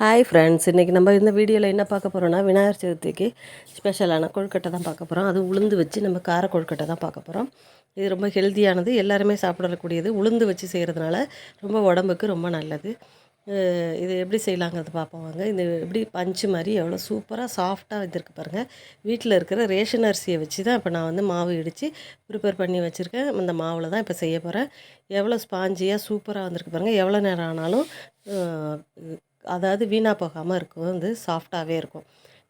Hi friends இன்றைக்கி நம்ம இந்த வீடியோவில் என்ன பார்க்க போகிறோம்னா விநாயகர் சதுர்த்திக்கு ஸ்பெஷலான கொழுக்கட்டை தான் பார்க்க போகிறோம் அது உளுந்து வச்சு நம்ம கார கொழுக்கட்டை தான் பார்க்க போகிறோம் இது ரொம்ப ஹெல்த்தியானது எல்லாருமே சாப்பிடக்கூடியது. உளுந்து வச்சு செய்கிறதுனால ரொம்ப உடம்புக்கு ரொம்ப நல்லது. இது எப்படி செய்யலாங்கிறது பார்ப்போம் வாங்க. இது எப்படி பஞ்சு மாதிரி எவ்வளோ சூப்பராக சாஃப்டாக வந்திருக்கு பாருங்கள் வீட்டில் இருக்கிற ரேஷன் அரிசியை வச்சு தான் இப்போ நான் வந்து மாவு இடித்து ப்ரிப்பேர் பண்ணி வச்சுருக்கேன். அந்த மாவில் தான் இப்போ செய்ய போகிறேன் எவ்வளோ ஸ்பாஞ்சியாக சூப்பராக வந்திருக்கு பாருங்கள் எவ்வளோ நேரம் ஆனாலும் அதாவது வீணாக போகாமல் இருக்கும் வந்து சாஃப்டாகவே இருக்கும்.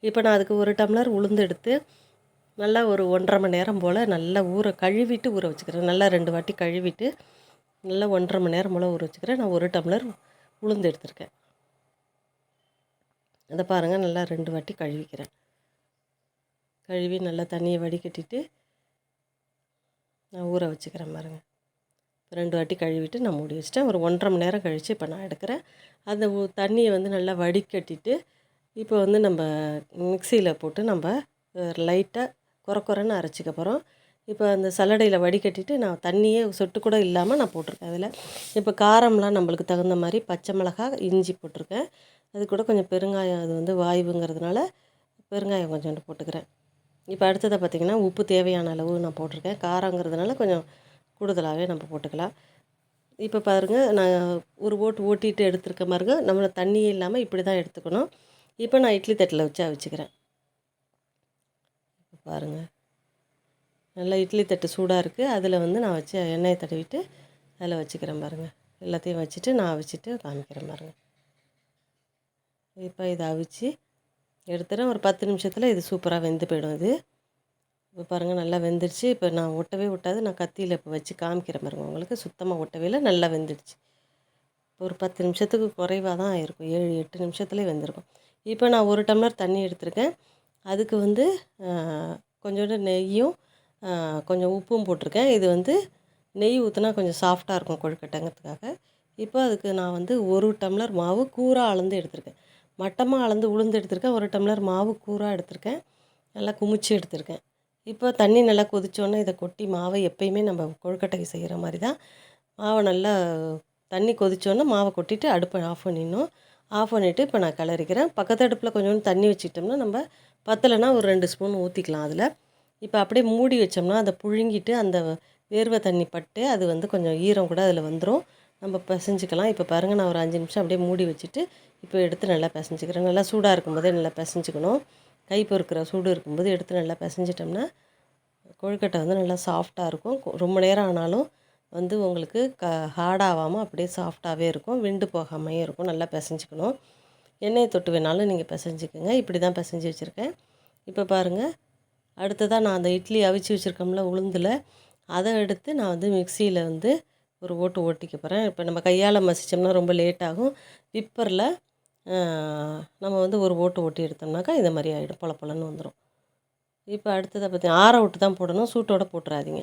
இப்போ நான் அதுக்கு ஒரு டம்ளர் உளுந்து எடுத்து நல்லா ஒரு ஒன்றரை மணி நேரம் போல் நல்லா ஊற கழுவிட்டு ஊற வச்சுக்கிறேன். நல்லா ரெண்டு வாட்டி கழுவிட்டு நல்லா ஒன்றரை மணி நேரம் போல் ஊற வச்சுக்கிறேன். நான் ஒரு டம்ளர் உளுந்து எடுத்திருக்கேன். அதை பாருங்கள் நல்லா ரெண்டு வாட்டி கழுவிக்கிறேன். கழுவி நல்லா தண்ணியை வடிகட்டிட்டு நான் ஊற வச்சுக்கிறேன் பாருங்கள் ரெண்டு வாட்டி கழுவிட்டு நான் மூடி வச்சிட்டேன். ஒரு ஒன்றரை மணி நேரம் கழித்து இப்போ நான் எடுக்கிறேன். அந்த தண்ணியை வந்து நல்லா வடிகட்டிட்டு இப்போ வந்து நம்ம மிக்சியில் போட்டு நம்ம லைட்டாக குறை குறைன்னு அரைச்சிக்க போகிறோம் இப்போ அந்த சல்லடையில் வடிகட்டிட்டு நான் தண்ணியே சொட்டு கூட இல்லாமல் நான் போட்டிருக்கேன் அதில். இப்போ காரம்லாம் நம்மளுக்கு தகுந்த மாதிரி பச்சை மிளகாய் இஞ்சி போட்டிருக்கேன். அது கூட கொஞ்சம் பெருங்காயம் அது வந்து வாய்வுங்கிறதுனால பெருங்காயம் கொஞ்சோண்டு போட்டுக்கிறேன். இப்போ அடுத்ததை பார்த்திங்கன்னா உப்பு தேவையான அளவு நான் போட்டிருக்கேன். காரங்கிறதுனால கொஞ்சம் கூடுதலாகவே நம்ம போட்டுக்கலாம். இப்போ பாருங்கள் நான் ஒரு ஓட்டு ஓட்டிகிட்டு எடுத்துருக்க பாருங்க நம்மளை தண்ணியே இல்லாமல் இப்படி தான் எடுத்துக்கணும். இப்போ நான் இட்லி தட்டில் வச்சு அவிச்சுக்கிறேன் இப்போ பாருங்கள் நல்லா இட்லி தட்டு சூடாக இருக்குது அதில் வந்து நான் வச்சு எண்ணெயை தடவிட்டு அதில் வச்சுக்கிறேன் பாருங்கள் எல்லாத்தையும் வச்சுட்டு நான் அவிச்சிட்டு காமிக்கிறேன் பாருங்கள் இப்போ இதை அவிச்சு எடுத்துகிறேன் ஒரு பத்து நிமிஷத்தில் இது சூப்பராக வெந்து போயிடும் இது. இப்போ பாருங்கள் நல்லா வெந்துடுச்சு இப்போ நான் ஒட்டவே ஒட்டாது. நான் கத்தியில் இப்போ வச்சு காமிக்கிறேன் பாருங்க. உங்களுக்கு சுத்தமாக ஒட்டவே இல்லை நல்லா வெந்துடுச்சு. ஒரு பத்து நிமிஷத்துக்கு குறைவாக தான் இருக்கும். ஏழு எட்டு நிமிஷத்துலேயே வெந்திருக்கும். இப்போ நான் ஒரு டம்ளர் தண்ணி எடுத்திருக்கேன். அதுக்கு வந்து கொஞ்சோண்டு நெய்யும் கொஞ்சம் உப்பும் போட்டிருக்கேன். இது வந்து நெய் ஊற்றினா கொஞ்சம் சாஃப்டாக இருக்கும் கொழுக்கட்டைங்கிறதுக்காக இப்போ அதுக்கு நான் வந்து ஒரு டம்ளர் மாவு கூராக அளந்து எடுத்திருக்கேன். மட்டமாக அளந்து உளுந்து எடுத்திருக்கேன். ஒரு டம்ளர் மாவு கூராக எடுத்திருக்கேன். நல்லா குமிச்சு எடுத்திருக்கேன். இப்போ தண்ணி நல்லா கொதிச்சோன்னே இதை கொட்டி மாவை எப்பயுமே நம்ம கொழுக்கட்டைக்கு செய்கிற மாதிரி தான். மாவை நல்லா தண்ணி கொதிச்சோன்னே மாவை கொட்டிட்டு அடுப்பை ஆஃப் பண்ணிடணும். ஆஃப் பண்ணிவிட்டு இப்போ நான் கிளறிக்கிறேன். பக்கத்து அடுப்பில் கொஞ்சோண்டு தண்ணி வச்சுக்கிட்டோம்னா நம்ம பத்தலைன்னா ஒரு ரெண்டு ஸ்பூன் ஊற்றிக்கலாம் அதில். இப்போ அப்படியே மூடி வச்சோம்னா அதை புழுங்கிட்டு அந்த வேர்வை தண்ணி பட்டு அது வந்து கொஞ்சம் ஈரம் கூட அதில் வந்துடும் நம்ம பிசைஞ்சிக்கலாம். இப்போ பாருங்கள் நான் ஒரு அஞ்சு நிமிஷம் அப்படியே மூடி வச்சுட்டு இப்போ எடுத்து நல்லா பிசைஞ்சிக்கிறேன். நல்லா சூடாக இருக்கும்போதே நல்லா பிசைஞ்சிக்கணும். கை பொறுக்கிற சூடு இருக்கும்போது எடுத்து நல்லா பிசைஞ்சிட்டோம்னா கொழுக்கட்டை வந்து நல்லா சாஃப்டாக இருக்கும். ரொம்ப நேரம் ஆனாலும் வந்து உங்களுக்கு க ஹார்டாகாமல் அப்படியே சாஃப்டாகவே இருக்கும். விண்டு போகாமையும் இருக்கும். நல்லா பிசைஞ்சிக்கணும். எண்ணெயை தொட்டு வேணாலும் நீங்கள் பிசைஞ்சிக்கோங்க. இப்படி தான் பிசைஞ்சு வச்சுருக்கேன். இப்போ பாருங்கள் அடுத்ததாக நான் அந்த இட்லி அவிச்சு வச்சுருக்கோம்ல உளுந்தில் அதை எடுத்து நான் வந்து மிக்சியில் வந்து ஒரு ஓட்டு ஓட்டிக்க போகிறேன் இப்போ நம்ம கையால் மசிச்சோம்னா ரொம்ப லேட் ஆகும். விப்பரில் நம்ம வந்து ஒரு ஓட்டு ஓட்டி எடுத்தோம்னாக்கா இந்த மாதிரி ஆகிடும் பொல பொலன்னு வந்துடும் இப்போ அடுத்ததை பற்றி ஆற விட்டு தான் போடணும் சூட்டோட போட்டுறாதீங்க.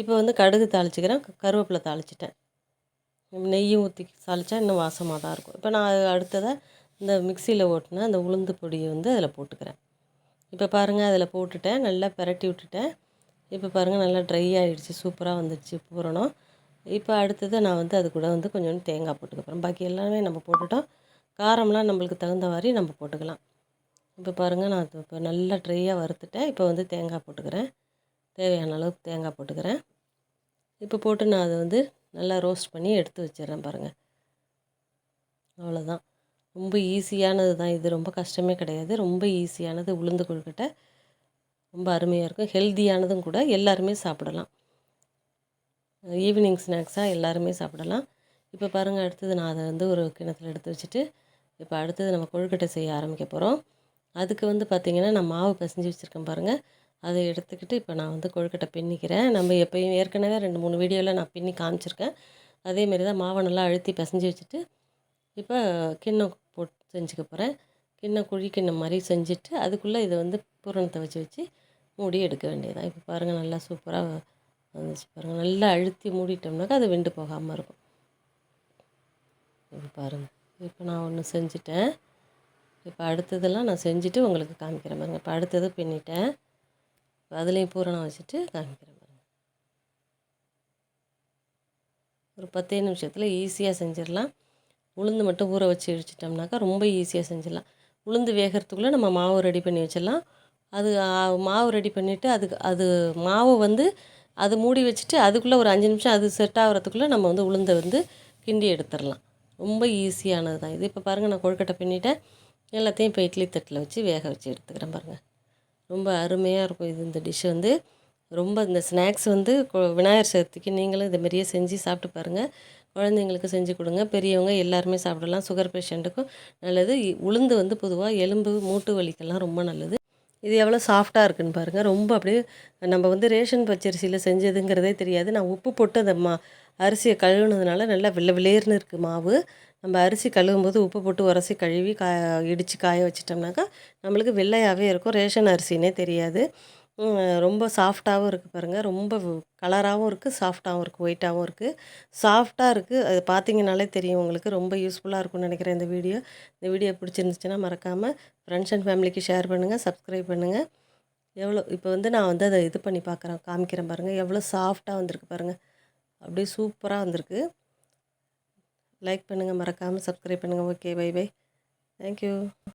இப்போ வந்து கடுகு தாளிச்சிக்கிறேன் கருவேப்பிலை தாளிச்சிட்டேன். நெய்யும் ஊற்றி தாளிச்சா இன்னும் வாசமாக தான் இருக்கும். இப்போ நான் அடுத்ததை இந்த மிக்சியில் ஓட்டின அந்த உளுந்து பொடியை வந்து அதில் போட்டுக்கிறேன். இப்போ பாருங்கள் அதில் போட்டுட்டேன் நல்லா பிரட்டி விட்டுட்டேன். இப்போ பாருங்கள் நல்லா ட்ரை ஆகிடுச்சு சூப்பராக வந்துடுச்சு பூரணம். இப்போ அடுத்தது நான் வந்து அது கூட வந்து கொஞ்சோண்டு தேங்காய் போட்டுக்கப்புறேன் பாக்கி எல்லாமே நம்ம போட்டுட்டோம். காரம்லாம் நம்மளுக்கு தகுந்த மாதிரி நம்ம போட்டுக்கலாம். இப்போ பாருங்கள் நான் இப்போ நல்லா ட்ரையாக வறுத்துட்டேன். இப்போ வந்து தேங்காய் போட்டுக்கிறேன். தேவையான அளவுக்கு தேங்காய் போட்டுக்கிறேன். இப்போ போட்டு நான் அதை வந்து நல்லா ரோஸ்ட் பண்ணி எடுத்து வச்சிடுறேன் பாருங்கள் அவ்வளோதான் ரொம்ப ஈஸியானது தான் இது. ரொம்ப கஷ்டமே கிடையாது. ரொம்ப ஈஸியானது உளுந்து கொழுக்கட்டை. ரொம்ப அருமையாக இருக்கும். ஹெல்தியானதும் கூட எல்லாருமே சாப்பிடலாம். ஈவினிங் ஸ்நாக்ஸாக எல்லாருமே சாப்பிடலாம். இப்போ பாருங்கள் அடுத்தது நான் அதை வந்து ஒரு கிணத்துல எடுத்து வச்சுட்டு இப்போ அடுத்தது நம்ம கொழுக்கட்டை செய்ய ஆரம்பிக்க போகிறோம் அதுக்கு வந்து பார்த்திங்கன்னா நான் மாவு பிசைஞ்சு வச்சுருக்கேன் பாருங்கள் அதை எடுத்துக்கிட்டு இப்போ நான் வந்து கொழுக்கட்டை பின்னிக்கிறேன். நம்ம எப்பயும் ஏற்கனவே ரெண்டு மூணு வீடியோவில் நான் பின்னி காமிச்சிருக்கேன். அதேமாரி தான் மாவை நல்லா அழுத்தி பிசைஞ்சு வச்சுட்டு இப்போ கிண்ணம் போட்டு செஞ்சுக்க போகிறேன் கிண்ணம் குழி கிண்ணம் மாதிரி செஞ்சுட்டு அதுக்குள்ளே இதை வந்து பூரணத்தை வச்சு வச்சு மூடி எடுக்க வேண்டியதான் இப்போ பாருங்கள் நல்லா சூப்பராக வந்துச்சு பாருங்கள் நல்லா அழுத்தி மூடிட்டோம்னாக்கா அது வெண்டு போகாமல் இருக்கும். இப்போ பாருங்கள் இப்போ நான் ஒன்று செஞ்சுட்டேன். இப்போ அடுத்ததெல்லாம் நான் செஞ்சுட்டு உங்களுக்கு காமிக்கிறேன் பாருங்கள் இப்போ அடுத்தது பின்னிட்டேன். இப்போ அதுலேயும் பூரணம் வச்சுட்டு காமிக்கிறேன் பாருங்கள் ஒரு பத்தே நிமிஷத்தில் ஈஸியாக செஞ்சிடலாம். உளுந்து மட்டும் ஊற வச்சு வச்சிட்டோம்னாக்கா ரொம்ப ஈஸியாக செஞ்சிடலாம். உளுந்து வேகிறதுக்குள்ளே நம்ம மாவு ரெடி பண்ணி வச்சிடலாம். அது மாவு ரெடி பண்ணிவிட்டு அதுக்கு அது மாவு வந்து அது மூடி வச்சுட்டு அதுக்குள்ளே ஒரு அஞ்சு நிமிஷம் அது செட் ஆகிறதுக்குள்ளே நம்ம வந்து உளுந்தை வந்து கிண்டி எடுத்துடலாம். ரொம்ப ஈஸியானது தான். இது இப்போ பாருங்கள் நான் கொழுக்கட்டை பின்னிட்டேன் எல்லாத்தையும் இப்போ இட்லி தட்டில் வச்சு வேக வச்சு எடுத்துக்கிறேன் பாருங்கள் ரொம்ப அருமையாக இருக்கும் இது. இந்த டிஷ் வந்து ரொம்ப இந்த ஸ்நாக்ஸ் வந்து கொ- விநாயகர் சதுர்த்திக்கு நீங்களும் இதை மாதிரியே செஞ்சு சாப்பிட்டு பாருங்கள் குழந்தைங்களுக்கு செஞ்சு கொடுங்க. பெரியவங்க எல்லாருமே சாப்பிடலாம். சுகர் பேஷண்ட்டுக்கும் நல்லது. உளுந்து வந்து பொதுவாக எலும்பு மூட்டு வலிக்கெல்லாம் ரொம்ப நல்லது. இது எவ்வளோ சாஃப்டாக இருக்குன்னு பாருங்கள் ரொம்ப அப்படியே நம்ம வந்து ரேஷன் பச்சரிசியில் செஞ்சதுங்கிறதே தெரியாது. நான் உப்பு போட்டு அந்த மா அரிசியை கழுவுனதுனால நல்லா வெள்ளை விளையர்னு இருக்குது மாவு. நம்ம அரிசி கழுவும் போது உப்பு போட்டு உரசி கழுவி கா இடித்து காய வச்சிட்டோம்னாக்கா நம்மளுக்கு வெள்ளையாகவே இருக்கும். ரேஷன் அரிசினே தெரியாது. ரொம்ப சாஃப்டாகவும் இருக்குது பாருங்கள் ரொம்ப கலராகவும் இருக்குது சாஃப்டாகவும் இருக்குது ஒயிட்டாகவும் இருக்குது சாஃப்டாக இருக்குது அது பார்த்தீங்கனாலே தெரியும் உங்களுக்கு. ரொம்ப யூஸ்ஃபுல்லாக இருக்கும்னு நினைக்கிறேன் இந்த வீடியோ. இந்த வீடியோ பிடிச்சிருந்துச்சுன்னா மறக்காமல் ஃப்ரெண்ட்ஸ் அண்ட் ஃபேமிலிக்கு ஷேர் பண்ணுங்கள் சப்ஸ்கிரைப் பண்ணுங்கள் எவ்வளோ இப்போ வந்து நான் வந்து அதை இது பண்ணி பார்க்குறேன் காமிக்கிறேன் பாருங்கள் எவ்வளோ சாஃப்டாக வந்திருக்கு பாருங்கள் அப்படியே சூப்பராக வந்திருக்கு. லைக் பண்ணுங்கள் மறக்காமல் சப்ஸ்கிரைப் பண்ணுங்கள் ஓகே பை பை தேங்க்யூ